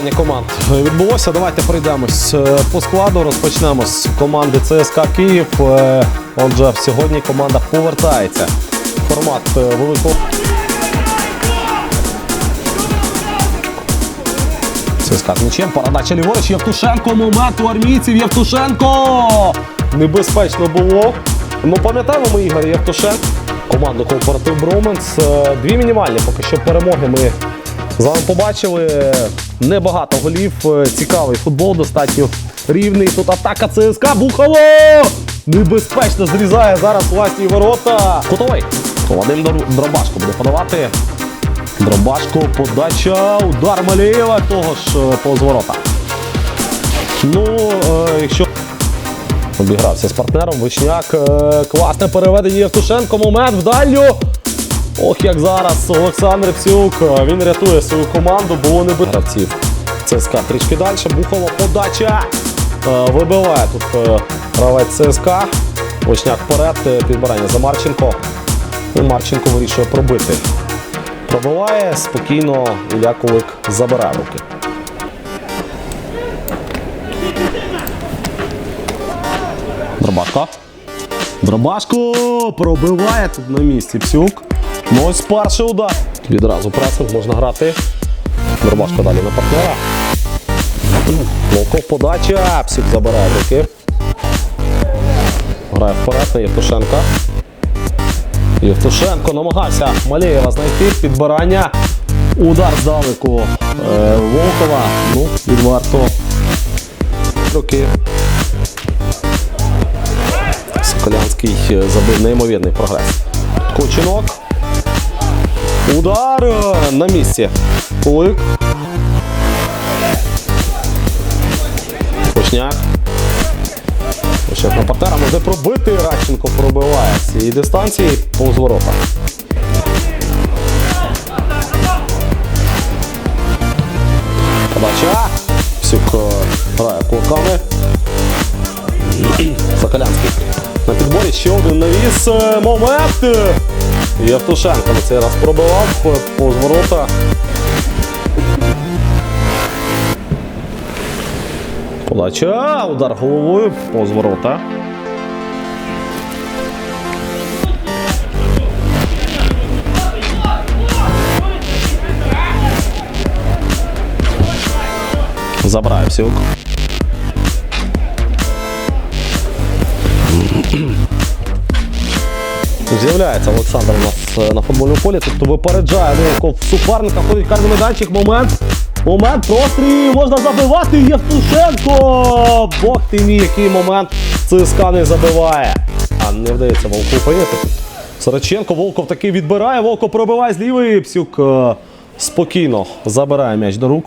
тренування команд відбулося. Давайте пройдемось е, по складу. Розпочнемо з команди ЦСКА Київ. Е, Отже, сьогодні команда повертається. Формат е, великого. ЦСКА з м'ячем. Передача ліворуч. Євтушенко. Момент у армійців. Євтушенко. Небезпечно було. Ну, пам'ятаємо ми Ігор Євтушенко. Команду Кооператив Броменс. Дві мінімальні поки що перемоги ми з вами побачили. Небагато голів. Е, Цікавий футбол, достатньо рівний. Тут атака ЦСКА. Бухало! Небезпечно зрізає зараз власні ворота. Кутовий. Вадим Дробашко буде подавати. Дробашко, подача, удар Малієва, того ж е, повз ворота. Ну, е, якщо обігрався з партнером, Вишняк, класне переведення Євтушенко, момент в дальню. Ох, як зараз Олександр Псюк, він рятує свою команду, було не би- гравців. ЦСКА трішки далі, Бухова подача. Е, Вибиває тут е, гравець ЦСКА. Вишняк вперед, е, підбирання за Марченко. І Марченко вирішує пробити. Пробиває, спокійно Ілля Кулик забирає руки. Дробашко. Дробашко пробиває тут на місці Псюк. Ну ось перший удар. Відразу пресинг можна грати. Дробашко далі на партнера. Волков подача. Псюк забирає руки. Грає вперед на Євтушенка. Євтушенко намагався Малеєва знайти підбирання. Удар здалеку е, Волкова. Ну, відверто. Руки. Соколянський е, забив неймовірний прогрес. Кучинок. Удар е, на місці. Кулик. Кушняк на партнера може пробити. Радченко пробиває з цієї дистанції повз ворота. Подача. Всюк е, грає кулаками. Соколянський. На підборі ще один навіс. Е, Момент. Євтушенко на цей раз пробивав е, повз ворота. Подача. Удар головою повз ворота. Забирає Всюк. З'являється Олександр у нас е, на футбольному полі, тобто випереджає Волков суперника, ходить карний майданчик, момент. Момент, прострій, можна забивати, Євтушенко! Бог ти мій, який момент ЦСКА не забиває. А не вдається Волку прийняти. Сороченко, Волков таки відбирає, Волков пробиває з лівої, Псюк е, спокійно забирає м'яч до рук.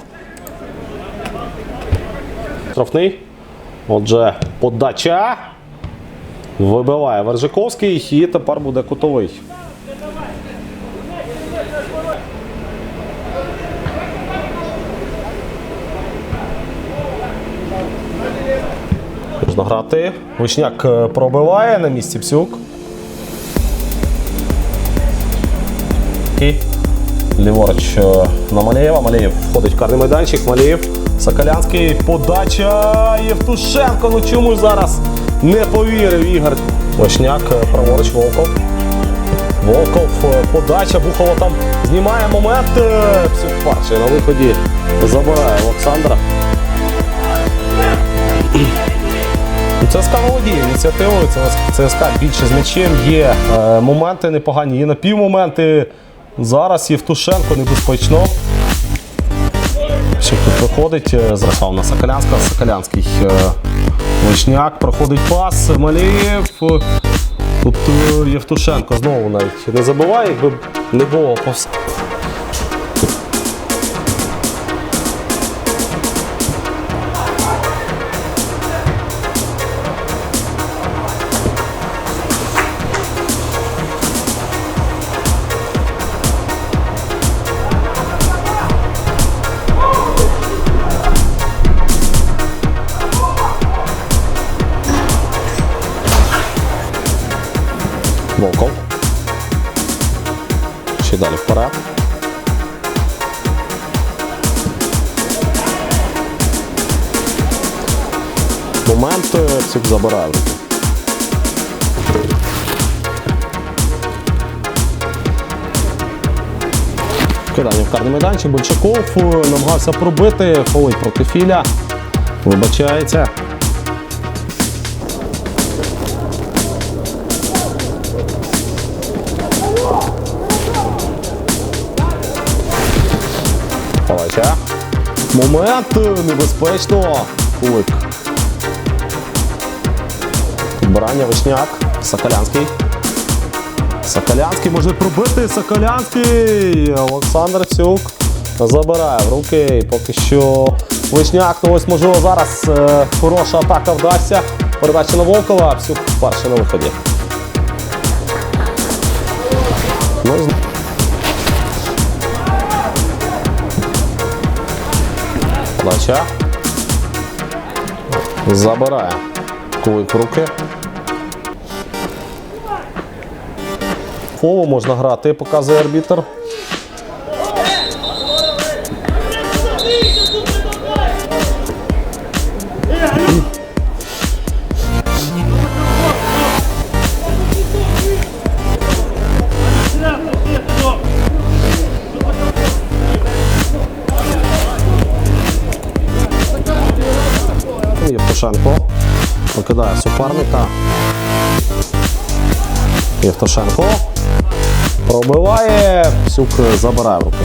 Штрафний. Отже, подача. Вибиває Вержиковський і тепер буде кутовий. Можна грати. Вишняк е, пробиває на місці Псюк. І ліворуч е, на Малеєва. Малеєв входить в карний майданчик. Малеєв. Соколянський. Подача. Євтушенко. Ну чому зараз не повірив Ігор? Вишняк е, праворуч Волков. Волков. е, Подача. Бухало там знімає момент. е, на виході забирає Олександра. ЦСКА володіє ініціативою, ЦСКА більше з м'ячем. Є моменти непогані, є напівмоменти. Зараз Євтушенко небезпечно. Що тут виходить, зросав на Соколянська, Соколянський Вишняк, проходить пас, Малієв. Тут е, Євтушенко знову навіть не забуває, якби не було повс. Момент. е, в руки. Кидання в карний майданчик. Бончаков е, намагався пробити. Фолить проти Філя. Вибачається. Момент е, небезпечно. Кулик. Підбирання Вишняк. Соколянський. Соколянський може пробити. Соколянський. Олександр Цюк забирає в руки. Поки що Вишняк. Ну ось можливо зараз е, хороша атака вдасться. Передача на Волкова. Цюк перший на виході. Ну, з- Забирає. Кулик руки. Фолу можна грати, показує арбітр. Євтушенко покидає суперника. Євтушенко пробиває, Псюк забирає в руки.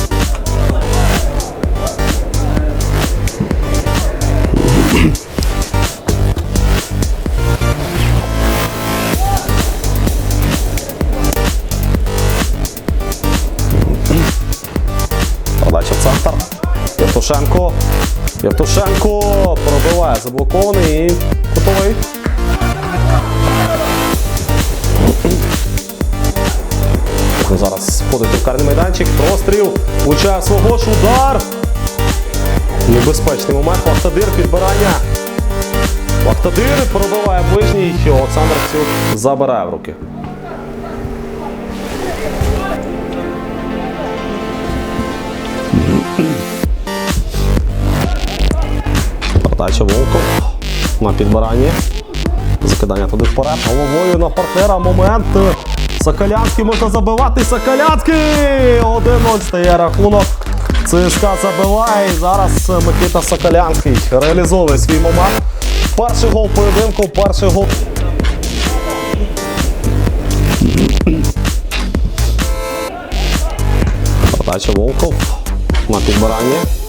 Подача в центр. Євтушенко. Євтушенко пробиває заблокований і готовий. Зараз входить в карний майданчик, простріл, влучає в свого ж удар. Небезпечний момент. Вахтадир підбирання. Вахтадир пробиває ближній. Олександр Цюк забирає в руки. Передача Волков на підбиранні. Закидання туди вперед. Головою на партнера. Момент. Соколянський можна забивати. Соколянський! 1-0 стає рахунок. ЦСКА забиває. І зараз Микита Соколянський реалізовує свій момент. Перший гол поєдинку, перший гол. Передача Волков на підбиранні.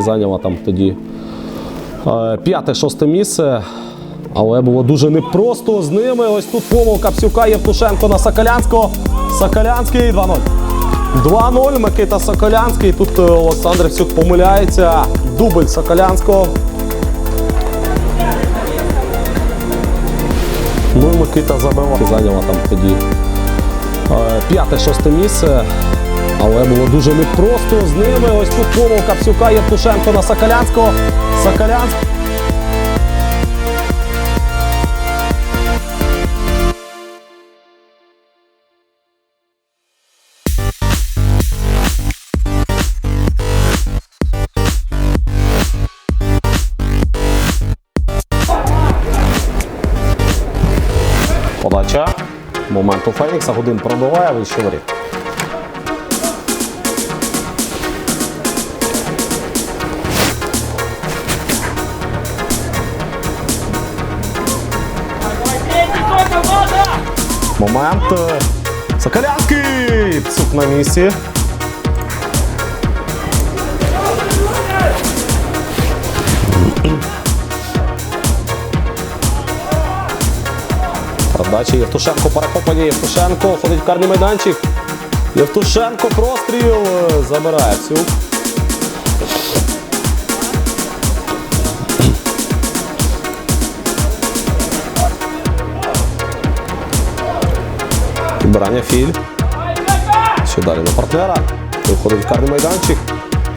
Зайняла там тоді е, п'яте-шосте місце. Але було дуже непросто з ними. Ось тут помилка Псюка Євтушенко на Соколянського. Соколянський 2-0. 2-0. Микита Соколянський. Тут е, Олександр Псюк помиляється. Дубль Соколянського. Ну і Микита забивав. Зайняла там тоді е, п'яте-шосте місце. Але було дуже непросто з ними. Ось тут помилка Псюка Євтушенко на Соколянського. Соколянський. Подача. Момент у Фенікса. Годин пробиває, вище воріт. Момент. Соколянський! Псук на місці. Передача Євтушенко перехоплення. Євтушенко ходить в карний майданчик. Євтушенко простріл. Забирає Псюк. Підбирання Філь. Ще далі на партнера. Виходить в карний майданчик.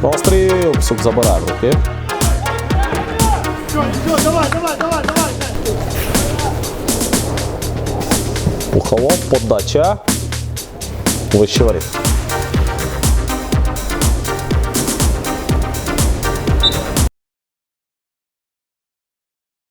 Простріл. Псюк забирає руки. Давай, давай, подача. Вище воріт.